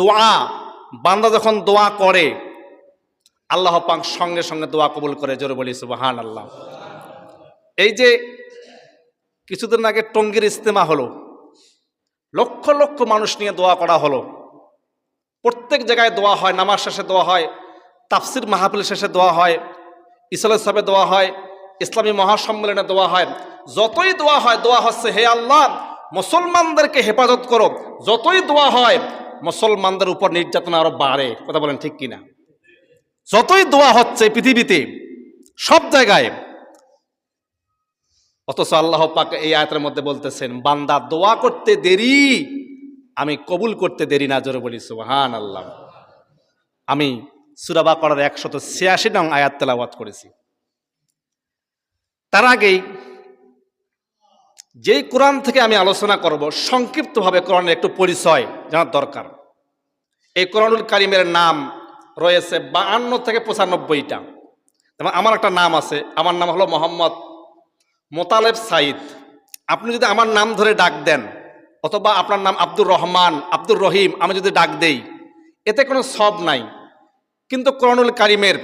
দোয়া, বান্দা যখন দোয়া করে, আল্লাহ পাক সঙ্গে সঙ্গে দোয়া কবুল করে, জোরে বলি সুবাহান আল্লাহ এই যে কিছুদিন আগে টঙ্গীর ইস্তেমা হলো, লক্ষ লক্ষ মানুষ নিয়ে দোয়া করা হলো। প্রত্যেক জায়গায় দোয়া হয়, নামাজ শেষে দোয়া হয়, তাফসির মাহফিল শেষে দোয়া হয়, ইসলাম সাহেবে দোয়া হয়, ইসলামী মহাসম্মেলনে দোয়া হয়। যতই দোয়া হয়, দোয়া হচ্ছে, হে আল্লাহ, মুসলমানদেরকে হেফাজত করো। যতই দোয়া হয় মুসলমানদের উপর নির্যাতন আরও বাড়ে। কথা বলেন ঠিক কিনা? যতই দোয়া হচ্ছে পৃথিবীতে, সব জায়গায়। অথচ আল্লাহ পাক এই আয়াতের মধ্যে বলতেছেন, বান্দা দোয়া করতে দেরি, আমি কবুল করতে দেরি না, জোরে বলি সুবহান আল্লাহ আমি সুরাবা করার একশত ছিয়াশি নং আয়াত তেলাওয়াত করেছি। তার আগেই যেই কোরআন থেকে আমি আলোচনা করব, সংক্ষিপ্তভাবে কোরআনের একটু পরিচয় জানার দরকার। এই কোরআনুল কারিমের নাম রয়েছে বাহান্ন থেকে পঁচানব্বইটা। যেমন আমার একটা নাম আছে, আমার নাম হলো মোহাম্মদ মোতালেব সাইদ আপনি যদি আমার নাম ধরে ডাক দেন, অথবা আপনার নাম আব্দুর রহমান, আব্দুর রহিম, আমি যদি ডাক দেই, এতে কোনো সব নাই। কিন্তু কোরআনুল কারিমের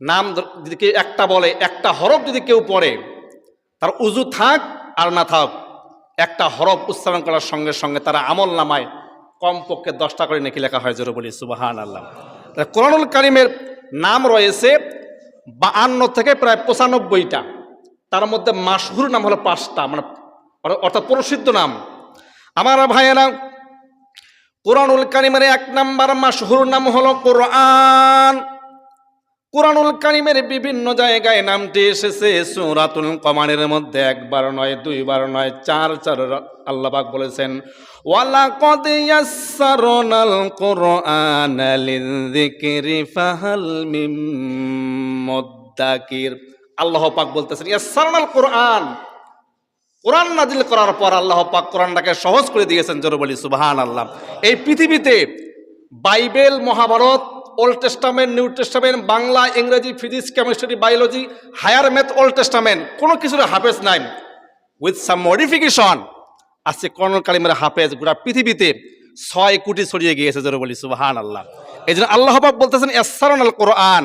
নাম যদি একটা বলে, একটা হরফ যদি কেউ পড়ে, তার উজু থাক আর না থাক, একটা হরফ উচ্চারণ করার সঙ্গে সঙ্গে তারা আমল নামায়, কমপক্ষে দশটা করে নাকি লেখা হয়, জোরে বলি সুবাহান আল্লাহ কোরআনুল কারিমের নাম রয়েছে বাহান্ন থেকে প্রায় পঁচানব্বইটা। তার মধ্যে মাসহুর নাম হলো পাঁচটা মানে অর- অর্থাৎ প্রসিদ্ধ নাম। আমার ভাইয়েরা, কোরআনুল কারিমের এক নাম্বার মাসহুর নাম হলো কোরআন। কোরআনুল কারিমের বিভিন্ন জায়গায় নামটি এসেছে। সুরাতুল কমানের মধ্যে একবার নয়, দুইবার নয়, চার চার আল্লাহবাক বলেছেন ওয়ালা কদ ইয়াসসারনাল কোরআন লিযিকরি ফাহাল মিম আল্লাহ পাক বলতেছেন, ইয়াসসারনাল কোরআন। কোরআন নাজিল করার পর আল্লাহ পাক কোরআনটাকে সহজ করে দিয়েছেন জোরে বলি আল্লাহ এই পৃথিবীতে Bible, Mahabharat Old Testament New Testament Bangla, ইংরেজি physics chemistry biology higher math Old Testament কোনো কিছুর হাফেজ নাই। উইথ সাম মডিফিকেশন আজকে কর্নল কালিমের হাফেজ, গোটা পৃথিবীতে ছয় কোটি ছড়িয়ে গিয়েছে জোরে বলি সুবহান আল্লাহ এই জন্য আল্লাহ পাক বলতেছেন এসারন আল কোরআন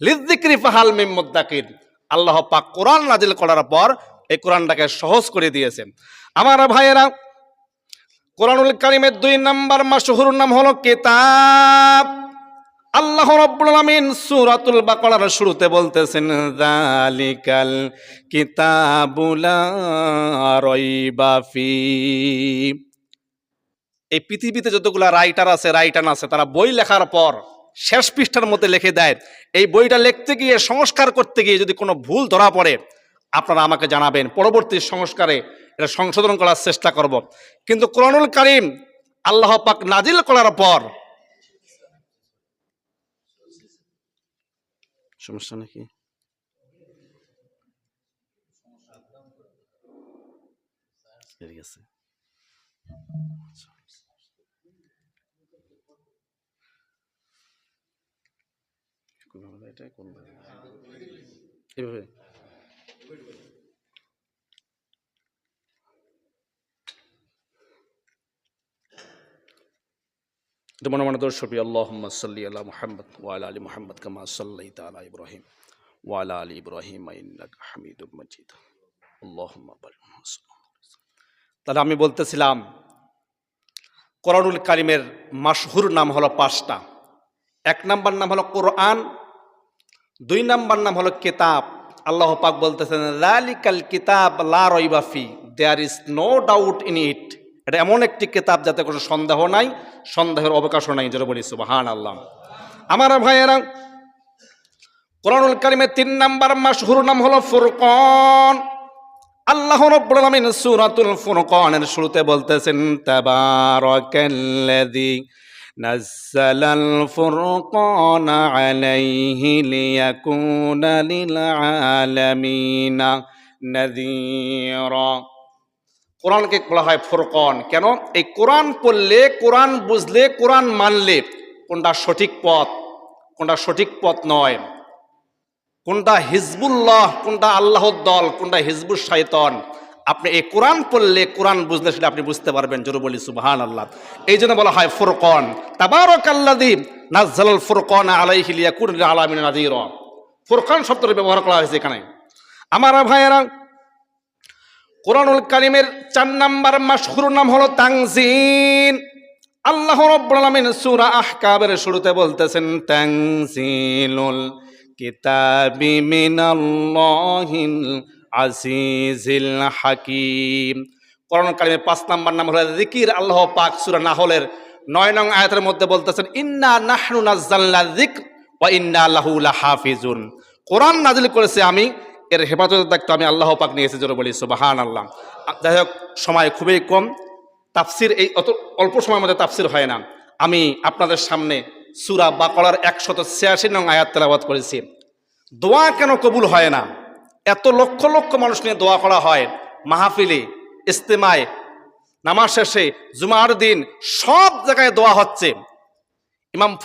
লিদ্দিক্রি ফাহাল মিম মুদ্দাকির আল্লাহ পাক কোরআন নাজিল করার পর এই কোরআনটাকে সহজ করে দিয়েছেন। আমার ভাইয়েরা, কোরআনুল কারিমের দুই নাম্বার মাসহুর নাম হলো কিতাব। রাব্বুল সূরাতুল বাকারার শুরুতে বলতেছেন, যালিকাল কিতাবুলা রাইবা ফি। এই পৃথিবীতে যতগুলা রাইটার আছে রাইটার আছে, তারা বই লেখার পর শেষ পৃষ্ঠার মধ্যে লিখে দেয়। এই বইটা লিখতে গিয়ে, সংস্কার করতে গিয়ে যদি কোনো ভুল ধরা পড়ে, আপনারা আমাকে জানাবেন। পরবর্তী সংস্কারে এটা সংশোধন করার চেষ্টা করব। কিন্তু কোরআনুল কারিম আল্লাহ পাক নাজিল করার পর সমস্যা নাকি? ঠিক আছে এভাবে? এটা মনে মনে দর্শবি আল্লাহ সাল্লি আল্লাহ মোহাম্মদ ওয়াল আলী মোহাম্মদ কামা সাল্লাই তালা ইব্রাহিম ওয়ালা আলী ইব্রাহিম হামিদুম মজিদ। তাহলে আমি বলতেছিলাম, কোরআনুল কারিমের মাসহুর নাম হলো পাঁচটা। এক নাম্বার নাম হলো কোরআন, দুই নাম্বার নাম হলো কিতাব। আল্লাহ পাক বলতেছেন লালিকাল কিতাব লা রইবাফি there is no doubt in it এটা এমন একটি কিতাব যাতে কোনো সন্দেহ নাই, সন্দেহের অবকাশও নাই যেটা বলি সুবাহান আল্লাহ আমার ভাইয়েরা, কোরআনুল কারিমের তিন নাম্বার মাসহুর নাম হলো ফুরকন। আল্লাহ রব্বুল আলামিন সূরাতুল ফুরকানের শুরুতে বলতেছেন, তাবারাকাল্লাযী ফুরকানা আলাইহি লিয়াকুনা লিল আলামিনা নাযীরা। কোরআনকে বলা হয় ফুরকন। কেন? এই কোরআন পড়লে, কোরআন বুঝলে, কোরআন মানলে কোনটা সঠিক পথ, কোনটা সঠিক পথ নয়। কোনটা হিজবুল্লাহ, কোনটা আল্লাহর দল, কোনটা হিজবুল শাইতন আপনি এই কোরআন পড়লে, কোরআন বুঝলে সেটা আপনি বুঝতে পারবেন, জোরে বলি সুবাহান আল্লাহ এই জন্য বলা হয় ফুরকন। তাবারক আল্লাদি নাজ্জালাল ফুরকন আলাইহি লিয়াকুন লিল আলামিন নাযীরা। ফুরকান শব্দটা ব্যবহার করা হয়েছে এখানে। আমার ভাইয়েরা কোরআনুল কারিমের চার নাম্বার মাসহুর নাম হলো তাংজিন আল্লাহ রব্বুল আলামিন সূরা আহকাবের শুরুতে বলতেছেন তাংজিলুল কিতাবি মিনাল্লাহিল আজিজিল হাকিম। কোরআন কারিমের পাঁচ নাম্বার নাম হলো জিকির আল্লাহ পাক সূরা নাহলের নয় নং আয়াতের মধ্যে বলতেছেন, ইন্না নাহনু নাজ্জালনা যিকর ওয়া ইন্না লাহু লাহাফিজুন। কোরআন নাজিল করেছে আমি এর হেফাজতের দায়িত্ব আমি আল্লাহ পাক নিয়েছি জোরে বলি সুবাহান আল্লাহ যাই হোক, সময় খুবই কম। তাফসির এই অত, অল্প সময়ের মধ্যে তাফসির হয় না। আমি আপনাদের সামনে সুরা বাকলার একশত ছিয়াশি নং আয়াত তেলাবাদ করেছি। দোয়া কেন কবুল হয় না? এত লক্ষ লক্ষ মানুষ নিয়ে দোয়া করা হয়। মাহফিলে, ইস্তেমায়, নামাজ শেষে, জুমার দিন সব জায়গায় দোয়া হচ্ছে। ইমাম